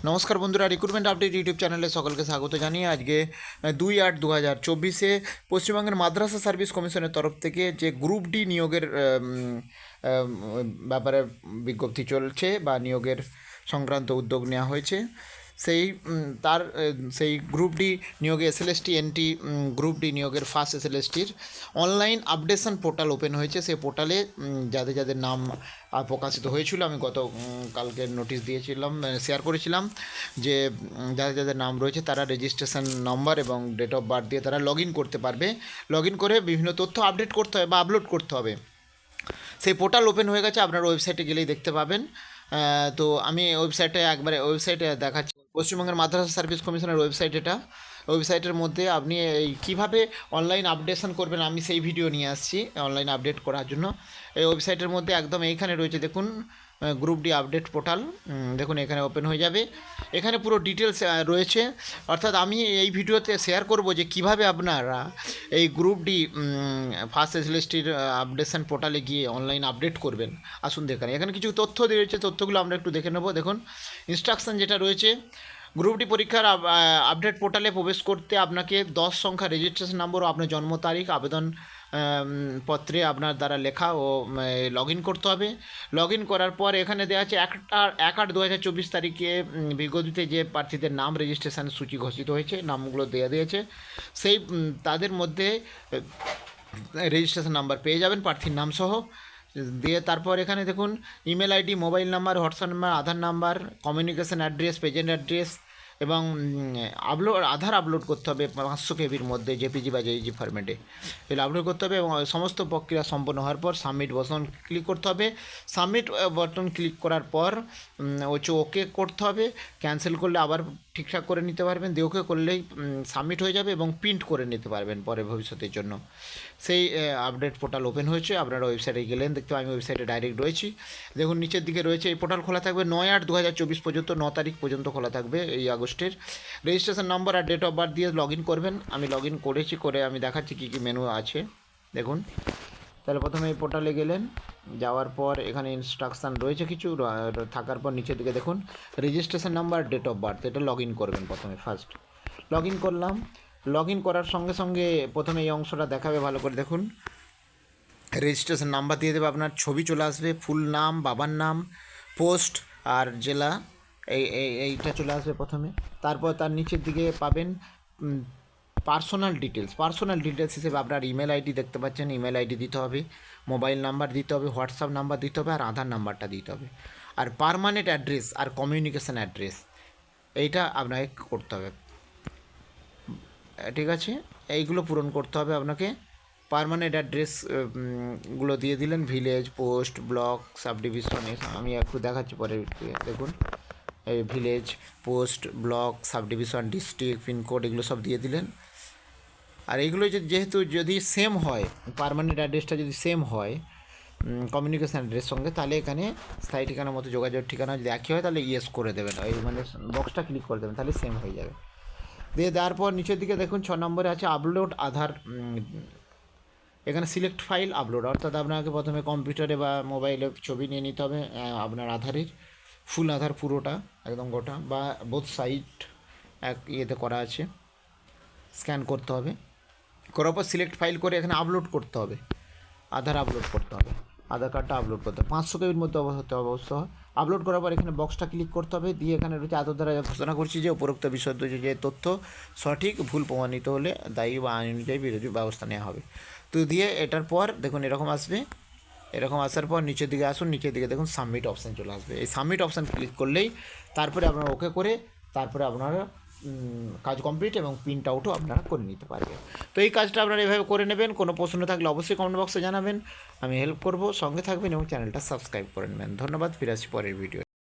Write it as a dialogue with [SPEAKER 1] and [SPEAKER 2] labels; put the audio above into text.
[SPEAKER 1] নমস্কার বন্ধুরা recruitment update YouTube চ্যানেলে সকলকে স্বাগত জানিয়ে আজকে দুই আট দু হাজার চব্বিশে পশ্চিমবঙ্গের মাদ্রাসা সার্ভিস কমিশনের তরফ থেকে যে গ্রুপ ডি নিয়োগের ব্যাপারে বিজ্ঞপ্তি চলছে বা নিয়োগের সংক্রান্ত উদ্যোগ নেওয়া হয়েছে সেই তার সেই গ্রুপ ডি নিয়োগে এসএলএসটি এনটি গ্রুপ ডি নিয়োগের ফার্স্ট এসএলএসটির অনলাইন আপডেশন পোর্টাল ওপেন হয়েছে। সেই পোর্টালে যাদের যাদের নাম প্রকাশিত হয়েছিল, আমি গত কালকে নোটিশ দিয়েছিলাম শেয়ার করেছিলাম যে যাদের যাদের নাম রয়েছে, তারা রেজিস্ট্রেশন নম্বর এবং ডেট অফ বার্থ দিয়ে তারা লগ করতে পারবে। লগ করে বিভিন্ন তথ্য আপডেট করতে হবে বা আপলোড করতে হবে। সেই পোর্টাল ওপেন হয়ে গেছে, আপনার ওয়েবসাইটে গেলেই দেখতে পাবেন। তো আমি ওয়েবসাইটে একবারে ওয়েবসাইটে দেখাচ্ছি। পশ্চিমবঙ্গের মাদ্রাসা সার্ভিস কমিশনের ওয়েবসাইট এটা। ওয়েবসাইটের মধ্যে আপনি এই কীভাবে অনলাইন আপডেশন করবেন, আমি সেই ভিডিও নিয়ে আসছি অনলাইন আপডেট করার জন্য। এই ওয়েবসাইটের মধ্যে একদম এইখানে রয়েছে, দেখুন গ্রুপ ডি আপডেট পোর্টাল দেখুন, এখানে ওপেন হয়ে যাবে। এখানে পুরো ডিটেলস রয়েছে। অর্থাৎ আমি এই ভিডিওতে শেয়ার করব যে কীভাবে আপনারা এই গ্রুপ ডি ফার্স্ট এসএলএসটির আপডেশন পোর্টালে গিয়ে অনলাইন আপডেট করবেন। আসুন দেখেন এখানে কিছু তথ্য রয়েছে, তথ্যগুলো আমরা একটু দেখে নেব। দেখুন ইনস্ট্রাকশন যেটা রয়েছে গ্রুপ ডি পরীক্ষার আপডেট পোর্টালে প্রবেশ করতে আপনাকে দশ সংখ্যা রেজিস্ট্রেশন নম্বর ও আপনার জন্ম তারিখ, আবেদন পত্রে আপনার দ্বারা লেখা ও লগ ইন করতে হবে। লগ ইন করার পর এখানে দেওয়া আছে একটা এক আট দু হাজার চব্বিশ তারিখে বিজ্ঞপ্তিতে যে প্রার্থীদের নাম রেজিস্ট্রেশন সূচি ঘোষিত হয়েছে, নামগুলো দেওয়া দিয়েছে। সেই তাদের মধ্যে রেজিস্ট্রেশন নাম্বার পেয়ে যাবেন, প্রার্থীর নাম সহ। দিয়ে তারপর এখানে দেখুন email ID mobile number WhatsApp number Aadhaar number communication address present address এবং আপলোড আধার আপলোড করতে হবে পাঁচশো কেবির মধ্যে জেপিজি বা জেইজি ফরম্যাটে এগুলো আপলোড করতে হবে এবং সমস্ত প্রক্রিয়া সম্পন্ন হওয়ার পর সাবমিট বটন ক্লিক করতে হবে। সাবমিট বটন ক্লিক করার পর ওচু ওকে করতে হবে। ক্যান্সেল করলে আবার ঠিকঠাক করে নিতে পারবেন, দিয়ে ওকে করলেই সাবমিট হয়ে যাবে এবং প্রিন্ট করে নিতে পারবেন পরে ভবিষ্যতের জন্য। সেই আপডেট পোর্টাল ওপেন হয়েছে, আপনারা ওয়েবসাইটে গেলেন, দেখতে আমি ওয়েবসাইটে ডাইরেক্ট রয়েছি। দেখুন, নিচের দিকে রয়েছে, এই পোর্টাল খোলা থাকবে নয় আট দু হাজার চব্বিশ পর্যন্ত, ন তারিখ পর্যন্ত খোলা থাকবে এই আগস্টের। রেজিস্ট্রেশন নাম্বার আর ডেট অফ বার্থ দিয়ে লগ ইন করবেন। আমি লগ ইন করেছি, করে আমি দেখাচ্ছি কী কী মেনু আছে। দেখুন। তাহলে প্রথমে এই পোর্টালে গেলেন, যাওয়ার পর এখানে ইনস্ট্রাকশান রয়েছে কিছু থাকার পর নিচের দিকে দেখুন registration number date of birth এটা লগ ইন করবেন প্রথমে ফার্স্ট লগ ইন করলাম লগ ইন করার সঙ্গে সঙ্গে প্রথমে এই অংশটা দেখাবে, ভালো করে দেখুন। রেজিস্ট্রেশন নাম্বার দিয়ে দেবে, আপনার ছবি চলে আসবে ফুল নাম, বাবার নাম পোস্ট আর জেলা, এই, এই- এইটা চলে আসবে প্রথমে। তারপর তার নিচের দিকে পাবেন পার্সোনাল ডিটেলস পার্সোনাল ডিটেলস হিসেবে আপনার ইমেল আইডি দেখতে পাচ্ছেন ইমেল আইডি দিতে হবে মোবাইল নাম্বার দিতে হবে হোয়াটসঅ্যাপ নাম্বার দিতে হবে আর আধার নাম্বারটা দিতে হবে। আর পারমানেন্ট অ্যাড্রেস আর কমিউনিকেশন অ্যাড্রেস এইটা আপনাকে করতে হবে। ঠিক আছে? এইগুলো পূরণ করতে হবে আপনাকে। পার্মানেন্ট অ্যাড্রেসগুলো দিয়ে দিলেন village post block subdivision আমি একটু দেখাচ্ছি পরে, দেখুন। এই village post block subdivision district pincode এগুলো সব দিয়ে দিলেন। আর এইগুলো যে- যেহেতু যদি সেম হয় পার্মানেন্ট অ্যাড্রেসটা যদি সেম হয় কমিউনিকেশন অ্যাড্রেস সঙ্গে, তাহলে এখানে স্থায়ী ঠিকানার মতো যোগাযোগ ঠিকানা যদি একই হয়, তাহলে ইয়েস করে দেবেন। এই মানে বক্সটা ক্লিক করে দেবেন, তাহলে সেম হয়ে যাবে। দিয়ে দেওয়ার পর নিচের দিকে দেখুন, ছ নম্বরে আছে আপলোড আধার এখানে সিলেক্ট ফাইল আপলোড অর্থাৎ আপনাকে প্রথমে কম্পিউটারে বা মোবাইলে ছবি নিয়ে নিতে হবে আপনার আধারের ফুল আধার পুরোটা, একদম গোটা, বা বোথ সাইড এক ইয়েতে করা আছে স্ক্যান করতে হবে। করার পর সিলেক্ট ফাইল করে এখানে আপলোড করতে হবে। আধার আপলোড করতে হবে। আধার কার্ডটা আপলোড করতে হবে। পাঁচশো কেবির মধ্যে হতে হবে অবশ্য আপলোড করার পর এখানে বক্সটা ক্লিক করতে হবে। দিয়ে এখানে রয়েছে আদর দ্বারা ঘোষণা করছি যে উপরোক্ত বিষয় যে তথ্য সঠিক, ভুল প্রমাণিত হলে দায়ী বা আইন অনুযায়ী বিরোধী ব্যবস্থা নেওয়া হবে। তো দিয়ে এটার পর দেখুন এরকম আসবে। এরকম আসার পর নিচের দিকে আসুন, নিচের দিকে দেখুন সাবমিট অপশান চলে আসবে। এই সাবমিট অপশান ক্লিক করলেই তারপরে আপনারা ওকে করে তারপরে আপনারা কাজ কমপ্লিট এবং প্রিন্ট আউটও আপনারা করে নিতে পারবেন। তো এই কাজটা আপনারা এভাবে করে নেবেন, কোনো প্রশ্ন থাকলে অবশ্যই কমেন্ট বক্সে জানাবেন। আমি হেল্প করব, সঙ্গে থাকবেন এবং চ্যানেলটা সাবস্ক্রাইব করে নেবেন। ধন্যবাদ, ফিরে আসছি পরের ভিডিও